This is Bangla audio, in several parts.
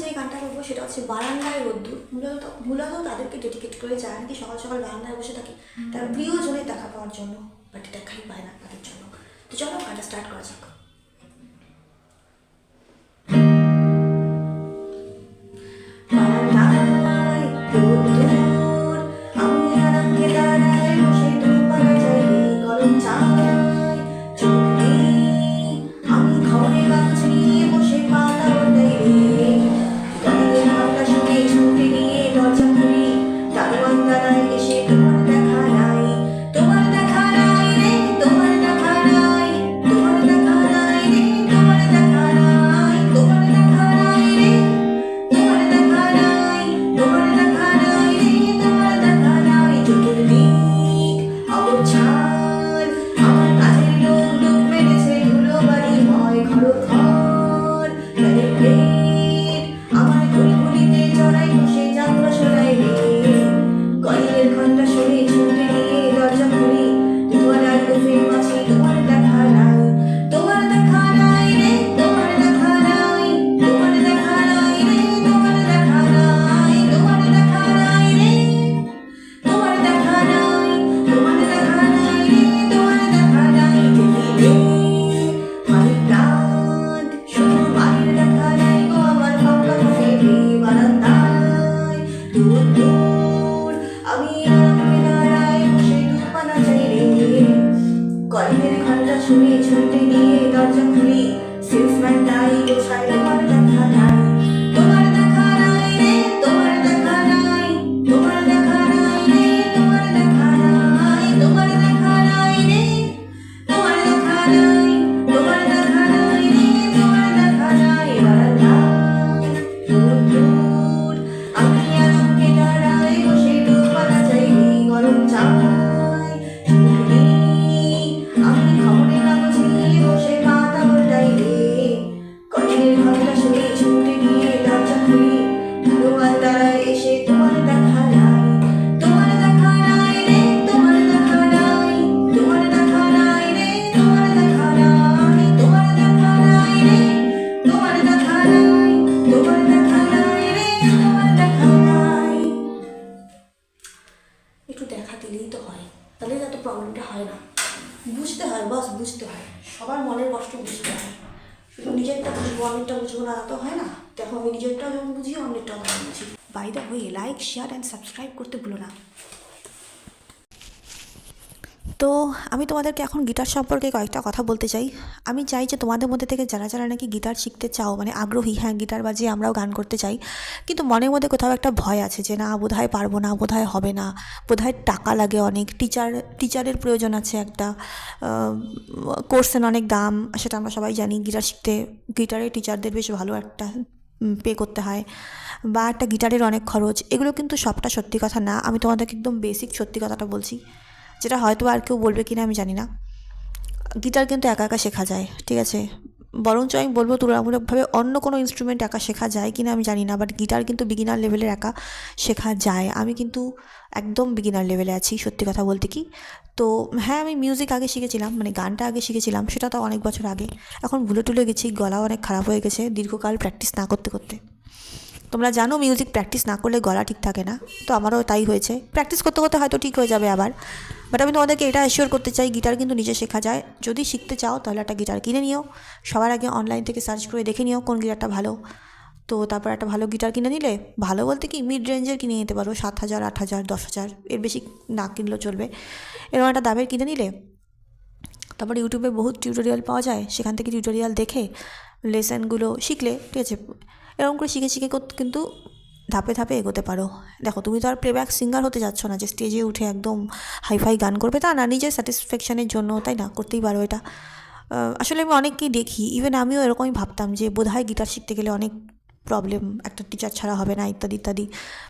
যে গানটা করব সেটা হচ্ছে বারান্দায় রোদ্দুর। মূলত মূলত তাদেরকে ডেডিকেট করে যায় নাকি সকাল সকাল বারান্দায় বসে থাকে তার প্রিয়জনের দেখা পাওয়ার জন্য বাট খাই পায় না তাদের জন্য। তো চলো গানটা স্টার্ট করা যাক। তাই গোছাই দিলেই তো হয়। তাহলে এত প্রবলেমটা হয় না। বুঝতে হয় বাস বুঝতে হয়। সবার মনের কষ্ট বুঝতে হয়। শুধু নিজেরটা বুঝব অনেকটা বুঝব না, তো হয় না। দেখো, আমি নিজেরটাও যেমন বুঝি অনেকটাও বুঝি। By way like share and subscribe করতে ভুলো না। তো আমি তোমাদেরকে এখন গিটার সম্পর্কে কয়েকটা কথা বলতে চাই। আমি চাই যে তোমাদের মধ্যে থেকে যারা যারা নাকি গিটার শিখতে চাও মানে আগ্রহী হ্যাঁ গিটার বাজিয়ে আমরাও গান করতে চাই, কিন্তু মনের মধ্যে কোথাও একটা ভয় আছে যে না, বোধহয় পারব না, বোধহয় হবে না, বোধহয় টাকা লাগে অনেক, টিচার, টিচারের প্রয়োজন আছে একটা কোর্সের অনেক দাম, সেটা আমরা সবাই জানি, গিটার শিখতে, গিটারের টিচারদের বেশ ভালো একটা পে করতে হয়, বা একটা গিটারের অনেক খরচ, এগুলো কিন্তু সবটা সত্যি কথা না, আমি তোমাদেরকে একদম বেসিক সত্যি কথাটা বলছি। যেটা হয়তো আর কেউ বলবে কিনা আমি জানি না। গিটার কিন্তু একা একা শেখা যায়, ঠিক আছে? বরঞ্চ আমি বলব তুলনামূলকভাবে অন্য কোনো ইনস্ট্রুমেন্ট একা শেখা যায় কিনা আমি জানি না বাট গিটার কিন্তু বিগিনার লেভেলের একা শেখা যায়। আমি কিন্তু একদম বিগিনার লেভেলে আছি, সত্যি কথা বলতে কি। তো হ্যাঁ আমি মিউজিক আগে শিখেছিলাম মানে গানটা আগে শিখেছিলাম, সেটা তো অনেক বছর আগে। এখন ভুলে টুলে গেছি, গলাও অনেক খারাপ হয়ে গেছে, দীর্ঘকাল প্র্যাকটিস না করতে করতে। তোমরা জানো মিউজিক প্র্যাকটিস না করলে গলা ঠিক থাকে না, তো আমারও তাই হয়েছে। প্র্যাকটিস করতে করতে হয়তো ঠিক হয়ে যাবে আবার। বাট আমি তোমাদেরকে এটা অ্যাসিওর করতে চাই গিটার কিন্তু নিজে শেখা যায়। যদি শিখতে চাও, তাহলে একটা গিটার কিনে নিও। সবার আগে অনলাইন থেকে সার্চ করে দেখে নিও কোন গিটারটা ভালো। তো তারপর একটা ভালো গিটার কিনে নিলে, ভালো বলতে কি মিড রেঞ্জের কিনে নিতে পারো, সাত হাজার, আট হাজার, দশ হাজার, এর বেশি না কিনলেও চলবে। এরকম একটা দামের কিনে নিলে, তারপর ইউটিউবে বহুত টিউটোরিয়াল পাওয়া যায়। সেখান থেকে টিউটোরিয়াল দেখে লেসনগুলো শিখলে, ঠিক আছে? এরকম করে শিখে শিখে কিন্তু ধাপে ধাপে এগোতে পারো। দেখো, তুমি তো আর প্লেব্যাক সিঙ্গার হতে যাচ্ছ না, যে স্টেজে উঠে একদম হাইফাই গান করবে, তা না, নিজের স্যাটিসফ্যাকশানের জন্য, তাই না? করতেই পারো এটা। আসলে আমি অনেককেই দেখি ইভেন আমিও এরকমই ভাবতাম যে বোধহয় গিটার শিখতে গেলে অনেক প্রবলেম একটা টিচার ছাড়া হবে না, ইত্যাদি ইত্যাদি।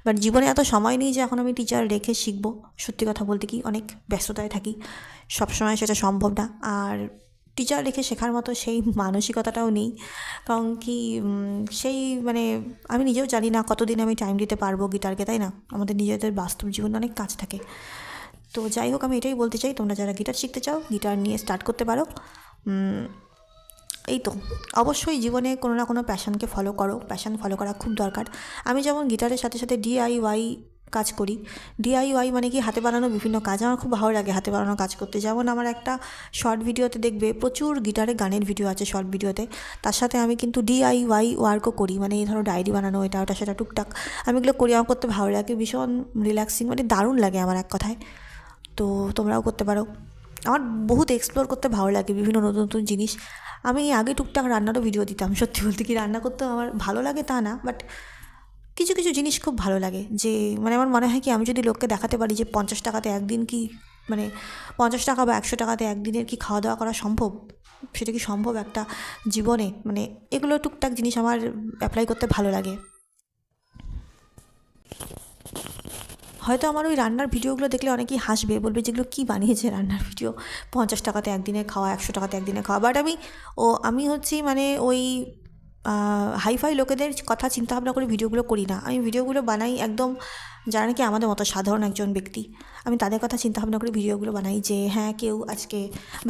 বাট জীবনে এত সময় নেই যে এখন আমি টিচার রেখে শিখব। সত্যি কথা বলতে কি, অনেক ব্যস্ততায় থাকি। সবসময় সেটা সম্ভব না। আর টিচার রেখে শেখার মতো সেই মানসিকতাটাও নেই। কারণ কি সেই মানে আমি নিজেও জানি না কতদিন আমি টাইম দিতে পারব গিটারকে তাই না? আমাদের নিজেদের বাস্তব জীবনে অনেক কাজ থাকে। তো যাই হোক, আমি এটাই বলতে চাই, তোমরা যারা গিটার শিখতে চাও গিটার নিয়ে স্টার্ট করতে পারো। এই তো। অবশ্যই জীবনে কোনো না কোনো প্যাশনকে ফলো করো। প্যাশন ফলো করা খুব দরকার। আমি যেমন গিটারের সাথে সাথে ডিআইওয়াই কাজ করি। ডিআইওয়াই মানে কি হাতে বানানো বিভিন্ন কাজ। আমার খুব ভালো লাগে হাতে বানানো কাজ করতে। যেমন আমার একটা শর্ট ভিডিওতে দেখবে প্রচুর গিটারে গানের ভিডিও আছে শর্ট ভিডিওতে তার সাথে আমি কিন্তু ডিআইওয়াই ওয়ার্কও করি। মানে এই ধরো ডায়েরি বানানো, এটা ওটা সেটা টুকটাক। আমি এগুলো করি, আমার করতে ভালো লাগে। ভীষণ রিল্যাক্সিং মানে দারুণ লাগে আমার এক কথায়। তো তোমরাও করতে পারো। আমার বহুত এক্সপ্লোর করতে ভালো লাগে বিভিন্ন নতুন নতুন জিনিস। আমি আগে টুকটাক রান্নারও ভিডিও দিতাম, সত্যি বলতে কি রান্না করতে আমার ভালো লাগে তা না বাট কিছু কিছু জিনিস খুব ভালো লাগে যে মানে আমার মনে হয় কি, আমি যদি লোককে দেখাতে পারি যে পঞ্চাশ টাকাতে একদিন কি মানে পঞ্চাশ টাকা বা একশো টাকাতে একদিনের কি খাওয়া দাওয়া করা সম্ভব? সেটা কি সম্ভব একটা জীবনে? মানে এগুলো টুকটাক জিনিস আমার অ্যাপ্লাই করতে ভালো লাগে। হয়তো আমার ওই রান্নার ভিডিওগুলো দেখলে অনেকেই হাসবে, বলবে যেগুলো কী বানিয়েছে রান্নার ভিডিও? পঞ্চাশ টাকাতে একদিনে খাওয়া, একশো টাকাতে একদিনে খাওয়া। বাট আমি, ও, আমি হচ্ছি মানে ওই হাইফাই লোকেদের কথা চিন্তা ভাবনা করে ভিডিওগুলো করি না। আমি ভিডিওগুলো বানাই একদম যারা নাকি আমাদের মতো সাধারণ একজন ব্যক্তি। আমি তাদের কথা চিন্তা ভাবনা করে ভিডিওগুলো বানাই যে হ্যাঁ কেউ আজকে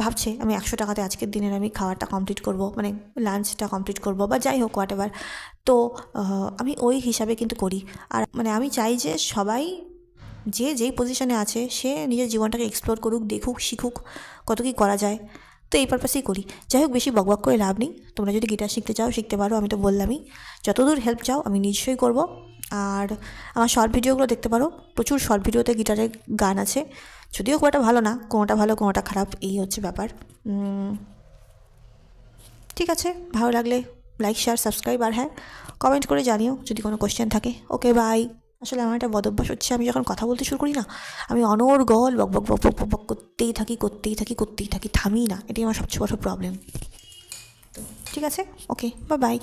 ভাবছে আমি একশো টাকাতে আজকের দিনের আমি খাবারটা কমপ্লিট করব মানে লাঞ্চটা কমপ্লিট করব বা যাই হোক হোয়াট এভার তো আমি ওই হিসাবে কিন্তু করি। আর মানে আমি চাই যে সবাই যে যেই পজিশনে আছে, সে নিজের জীবনটাকে এক্সপ্লোর করুক, দেখুক, শিখুক, কত কী করা যায়। তো এই পারপাসেই করি। যাই হোক, বেশি বকবক করে লাভ নেই। তোমরা যদি গিটার শিখতে চাও, শিখতে পারো, আমি তো বললামই। যতদূর হেল্প চাও, আমি নিশ্চয়ই করব। আর আমার শর্ট ভিডিওগুলো দেখতে পারো। প্রচুর শর্ট ভিডিওতে গিটারের গান আছে। যদিও খুব ভালো না, কোনোটা ভালো, কোনোটা খারাপ, এই হচ্ছে ব্যাপার। ঠিক আছে, ভালো লাগলে লাইক শেয়ার সাবস্ক্রাইব আর হ্যাঁ কমেন্ট করে জানিও যদি কোনো কোশ্চেন থাকে। ওকে বাই আসলে আমার একটা বদভ্যাস হচ্ছে, আমি যখন কথা বলতে শুরু করি না, আমি অনর্গল বক বক বক বক বক করতেই থাকি করতেই থাকি করতেই থাকি থামি না। এটাই আমার সবচেয়ে বড় প্রবলেম ঠিক আছে? ওকে বা বাই